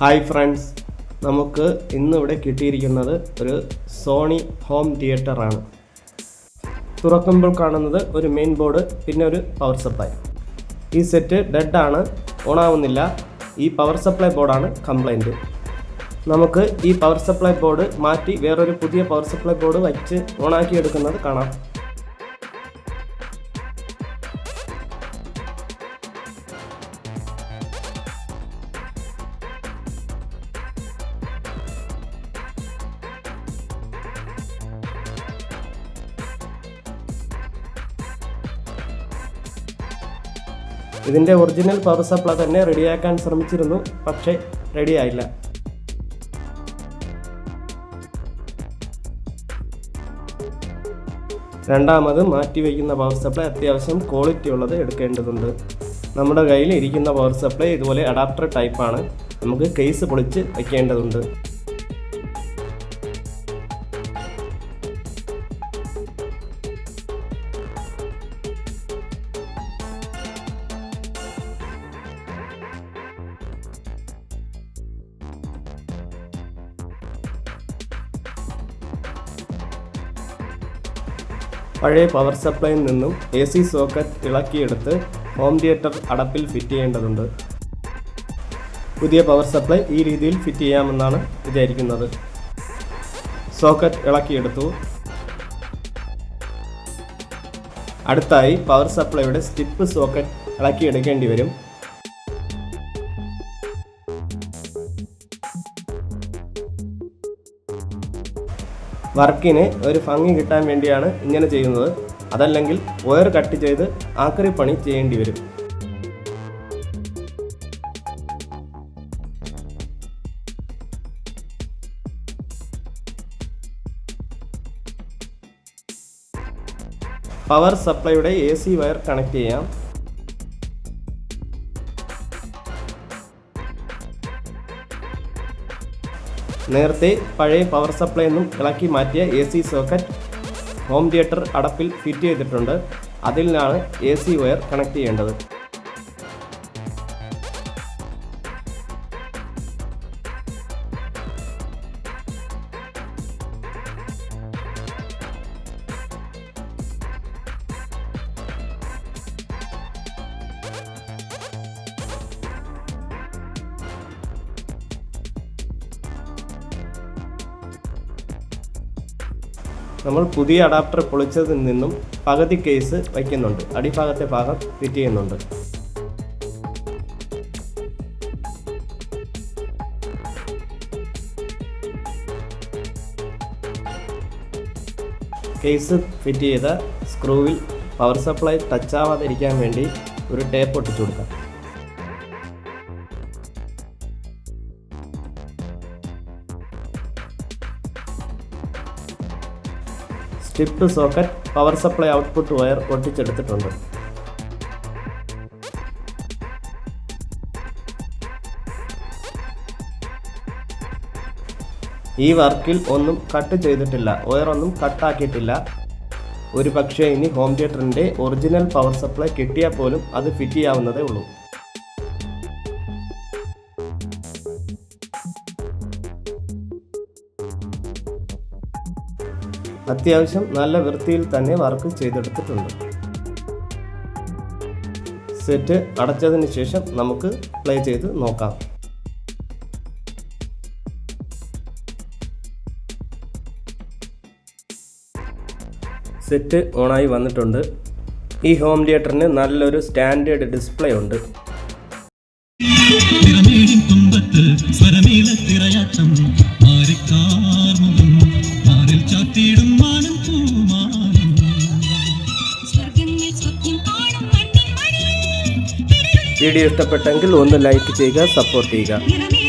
Hi friends നമുക്ക് ഇന്നിവിടെ കിട്ടിയിരിക്കുന്നത് ഒരു സോണി ഹോം തിയേറ്ററാണ് തുറക്കുമ്പോൾ കാണുന്നത് ഒരു മെയിൻ ബോർഡ് പിന്നെ ഒരു പവർ സപ്ലൈ ഈ സെറ്റ് ഡെഡാണ് ഓണാവുന്നില്ല ഈ പവർ സപ്ലൈ ബോർഡാണ് കംപ്ലൈന്റ് നമുക്ക് ഈ പവർ സപ്ലൈ ബോർഡ് മാറ്റി വേറൊരു പുതിയ പവർ സപ്ലൈ ബോർഡ് വച്ച് ഓണാക്കി എടുക്കുന്നത് കാണാം. ഇതിന്റെ ഒറിജിനൽ പവർ സപ്ലൈ തന്നെ റെഡിയാക്കാൻ ശ്രമിച്ചിരുന്നു പക്ഷേ റെഡിയായില്ല രണ്ടാമത് മാറ്റി വയ്ക്കുന്ന പവർ സപ്ലൈ അത്യാവശ്യം ക്വാളിറ്റി ഉള്ളത് എടുക്കേണ്ടതുണ്ട്. നമ്മുടെ കയ്യിൽ ഇരിക്കുന്ന പവർ സപ്ലൈ ഇതുപോലെ അഡാപ്റ്റർ ടൈപ്പാണ് നമുക്ക് കേസ് പൊളിച്ച് വയ്ക്കേണ്ടതുണ്ട് പഴയ പവർ സപ്ലൈയിൽ നിന്നും എ സി സോക്കറ്റ് ഇളക്കിയെടുത്ത് ഹോം തിയേറ്റർ അടപ്പിൽ ഫിറ്റ് ചെയ്യേണ്ടതുണ്ട്. പുതിയ പവർ സപ്ലൈ ഈ രീതിയിൽ ഫിറ്റ് ചെയ്യാമെന്നാണ് വിചാരിക്കുന്നത്. സോക്കറ്റ് ഇളക്കിയെടുത്തു. അടുത്തായി പവർ സപ്ലൈയുടെ സ്റ്റിപ്പ് സോക്കറ്റ് ഇളക്കിയെടുക്കേണ്ടി വരും. വർക്കിന് ഒരു ഭംഗി കിട്ടാൻ വേണ്ടിയാണ് ഇങ്ങനെ ചെയ്യുന്നത്. അതല്ലെങ്കിൽ വയർ കട്ട് ചെയ്ത് ആക്രി പണി ചെയ്യേണ്ടി വരും. പവർ സപ്ലൈയുടെ എ സി വയർ കണക്ട് ചെയ്യാം. നേരത്തെ പഴയ പവർ സപ്ലൈ നിന്നും ഇളക്കി മാറ്റിയ A C socket home theatre അടപ്പിൽ fit ചെയ്തിട്ടുണ്ട്. നിന്നാണ് എ സി വയർ കണക്ട് ചെയ്യേണ്ടത്. നമ്മൾ പുതിയ അഡാപ്റ്റർ പൊളിച്ചതിൽ നിന്നും പകുതി കേസ് വയ്ക്കുന്നുണ്ട്. അടിഭാഗത്തെ ഭാഗം ഫിറ്റ് ചെയ്യുന്നുണ്ട്. കേസ് ഫിറ്റ് ചെയ്ത സ്ക്രൂവിൽ പവർ സപ്ലൈ ടച്ചാവാതിരിക്കാൻ വേണ്ടി ഒരു ടേപ്പ് ഒട്ടിച്ചു കൊടുക്കാം. Strip socket power supply output wire ഒട്ടിച്ചെടുത്തിട്ടുണ്ട്. ഈ വർക്കിൽ ഒന്നും കട്ട് ചെയ്തിട്ടില്ല. വയർ ഒന്നും കട്ടാക്കിയിട്ടില്ല. ഒരു പക്ഷേ ഇനി ഹോം തിയേറ്ററിന്റെ ഒറിജിനൽ പവർ സപ്ലൈ കിട്ടിയാൽ പോലും അത് ഫിറ്റ് ചെയ്യാവുന്നതേ ഉള്ളൂ. അത്യാവശ്യം നല്ല വൃത്തിയിൽ തന്നെ വർക്ക് ചെയ്തെടുത്തിട്ടുണ്ട്. സെറ്റ് അടച്ചതിന് ശേഷം നമുക്ക് പ്ലേ ചെയ്ത് നോക്കാം. സെറ്റ് ഓണായി വന്നിട്ടുണ്ട്. ഈ ഹോം തിയേറ്ററിന് നല്ലൊരു സ്റ്റാൻഡേർഡ് ഡിസ്പ്ലേ ഉണ്ട്. വീഡിയോ ഇഷ്ടപ്പെട്ടെങ്കിൽ ഒന്ന് ലൈക്ക് ചെയ്യുക സപ്പോർട്ട് ചെയ്യുക.